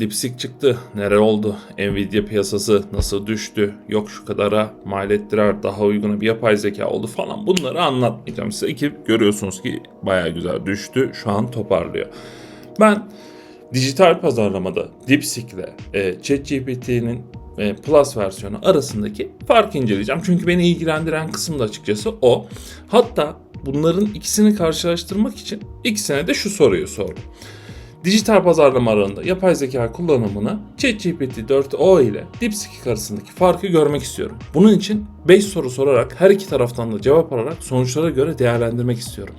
DeepSeek çıktı. Nere oldu? Nvidia piyasası nasıl düştü? Yok şu kadara mal ettiler. Daha uyguna bir yapay zeka oldu falan. Bunları anlatmayacağım size ki görüyorsunuz ki baya güzel düştü. Şu an toparlıyor. Ben dijital pazarlamada DeepSeek ile e, ChatGPT'nin e, Plus versiyonu arasındaki farkı inceleyeceğim. Çünkü beni ilgilendiren kısım da açıkçası o. Hatta bunların ikisini karşılaştırmak için ikisine de şu soruyu sordum. Dijital pazarlama alanında yapay zeka kullanımını ChatGPT 4o ile DeepSeek arasındaki farkı görmek istiyorum. Bunun için 5 soru sorarak her iki taraftan da cevap alarak sonuçlara göre değerlendirmek istiyorum.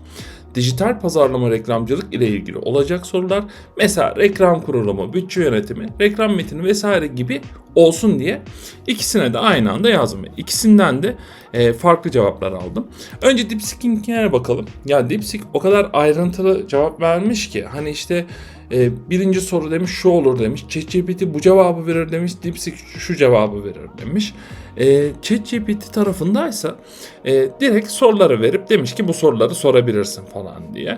Dijital pazarlama reklamcılık ile ilgili olacak sorular mesela reklam kurulumu, bütçe yönetimi, reklam metni vesaire gibi olsun diye ikisine de aynı anda yazdım. İkisinden de e, farklı cevaplar aldım. Önce DeepSeek'inkine bakalım. Ya DeepSeek o kadar ayrıntılı cevap vermiş ki hani işte e, birinci soru demiş şu olur demiş. ChatGPT bu cevabı verir demiş. DeepSeek şu cevabı verir demiş. E, ChatGPT tarafındaysa e, direkt soruları verip demiş ki bu soruları sorabilirsin falan diye.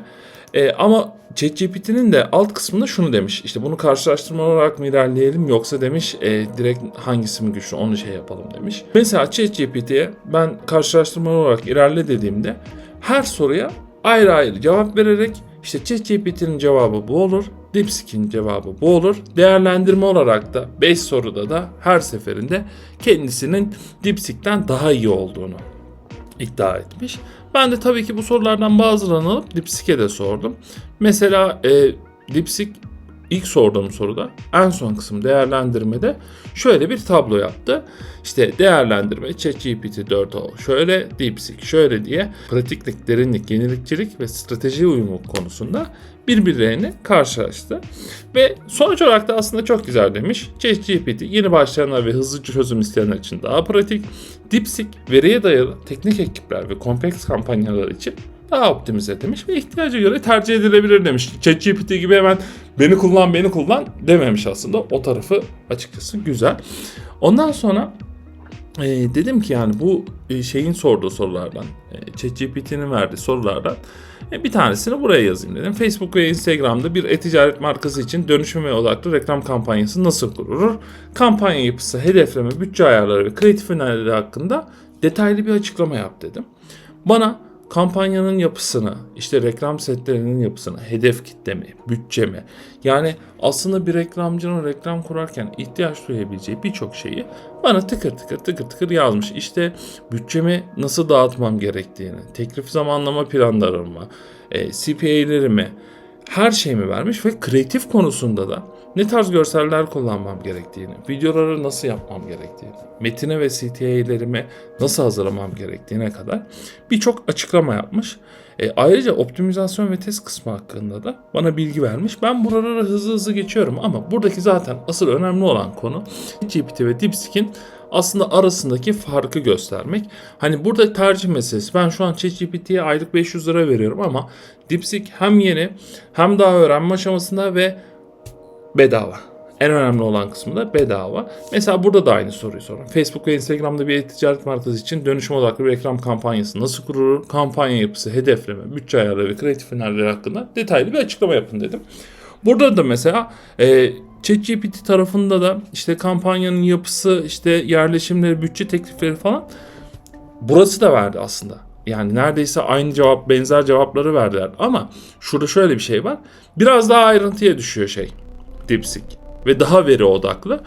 E, ama ChatGPT'nin de alt kısmında şunu demiş. İşte bunu karşılaştırma olarak mı ilerleyelim yoksa demiş e, direkt hangisi mi güçlü onu şey yapalım demiş. Mesela ChatGPT'ye ben karşılaştırma olarak ilerle dediğimde her soruya ayrı ayrı cevap vererek işte ChatGPT'nin cevabı bu olur, DeepSeek'in cevabı bu olur. Değerlendirme olarak da 5 soruda da her seferinde kendisinin DeepSeek'ten daha iyi olduğunu iddia etmiş. Ben de tabii ki bu sorulardan bazılarını alıp DeepSeek'e de sordum. Mesela e, DeepSeek ilk sorduğum soruda en son kısım değerlendirmede şöyle bir tablo yaptı. İşte değerlendirme ChatGPT 4o şöyle DeepSeek şöyle diye pratiklik, derinlik, yenilikçilik ve strateji uyumu konusunda birbirlerini karşılaştı. Ve sonuç olarak da aslında çok güzel demiş. ChatGPT yeni başlayanlar ve hızlı çözüm isteyenler için daha pratik. DeepSeek veriye dayalı teknik ekipler ve kompleks kampanyalar için daha optimize demiş ve ihtiyaca göre tercih edilebilir demiş. ChatGPT gibi hemen beni kullan beni kullan dememiş aslında. O tarafı açıkçası güzel. Ondan sonra e, dedim ki yani bu e, şeyin sorduğu sorulardan, e, ChatGPT'nin verdiği sorulardan e, bir tanesini buraya yazayım dedim. Facebook ve Instagram'da bir e-ticaret markası için dönüşüme odaklı reklam kampanyası nasıl kurulur? Kampanya yapısı, hedefleme, bütçe ayarları ve kreatif önerileri hakkında detaylı bir açıklama yap dedim. Bana kampanyanın yapısını, işte reklam setlerinin yapısını, hedef kitlemi, bütçemi yani aslında bir reklamcının reklam kurarken ihtiyaç duyabileceği birçok şeyi bana tıkır tıkır tıkır tıkır yazmış. İşte bütçemi nasıl dağıtmam gerektiğini, teklif zamanlama planlarımı, e, CPA'lerimi, her şeyimi vermiş ve kreatif konusunda da ne tarz görseller kullanmam gerektiğini, videoları nasıl yapmam gerektiğini, metine ve CTA'lerimi nasıl hazırlamam gerektiğine kadar birçok açıklama yapmış. E, ayrıca optimizasyon ve test kısmı hakkında da bana bilgi vermiş. Ben buraları hızlı hızlı geçiyorum ama buradaki zaten asıl önemli olan konu GPT ve DeepSeek'in aslında arasındaki farkı göstermek. Hani burada tercih meselesi. Ben şu an ChatGPT'ye aylık 500 lira veriyorum ama DeepSeek hem yeni hem daha öğrenme aşamasında ve bedava. En önemli olan kısmı da bedava. Mesela burada da aynı soruyu sorun. Facebook ve Instagram'da bir ticaret markası için dönüşüm odaklı bir reklam kampanyası nasıl kurulur? Kampanya yapısı, hedefleme, bütçe ayarları ve kreatif önerileri hakkında detaylı bir açıklama yapın dedim. Burada da mesela e, ChatGPT tarafında da işte kampanyanın yapısı, işte yerleşimleri, bütçe teklifleri falan burası da verdi aslında. Yani neredeyse aynı cevap, benzer cevapları verdiler. Ama şurada şöyle bir şey var. Biraz daha ayrıntıya düşüyor şey. DeepSeek ve daha veri odaklı.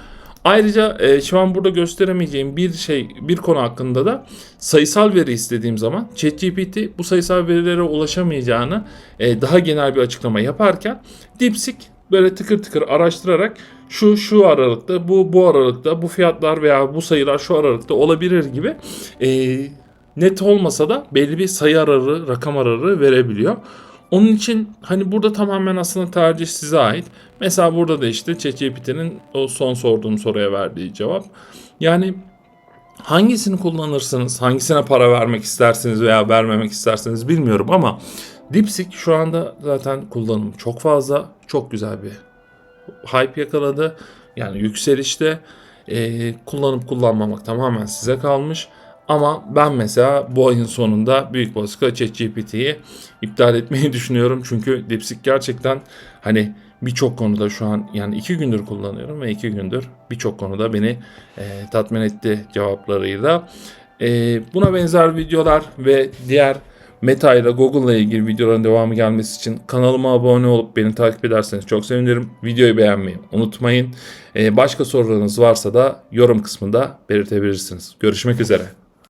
Ayrıca e, şu an burada gösteremeyeceğim bir şey, bir konu hakkında da sayısal veri istediğim zaman ChatGPT bu sayısal verilere ulaşamayacağını e, daha genel bir açıklama yaparken DeepSeek böyle tıkır tıkır araştırarak şu şu aralıkta, bu bu aralıkta, bu fiyatlar veya bu sayılar şu aralıkta olabilir gibi e, net olmasa da belli bir sayı ararı, rakam ararı verebiliyor. Onun için hani burada tamamen aslında tercih size ait. Mesela burada da işte ChatGPT'nin o son sorduğum soruya verdiği cevap. Yani hangisini kullanırsınız, hangisine para vermek istersiniz veya vermemek isterseniz bilmiyorum ama DeepSeek şu anda zaten kullanım çok fazla, çok güzel bir hype yakaladı. Yani yükselişte e, kullanıp kullanmamak tamamen size kalmış. Ama ben mesela bu ayın sonunda büyük olasılıkla ChatGPT'yi iptal etmeyi düşünüyorum. Çünkü DeepSeek gerçekten hani birçok konuda şu an yani iki gündür kullanıyorum ve iki gündür birçok konuda beni e, tatmin etti cevaplarıyla. E, buna benzer videolar ve diğer Meta ile Google ile ilgili videoların devamı gelmesi için kanalıma abone olup beni takip ederseniz çok sevinirim. Videoyu beğenmeyi unutmayın. E, başka sorularınız varsa da yorum kısmında belirtebilirsiniz. Görüşmek üzere.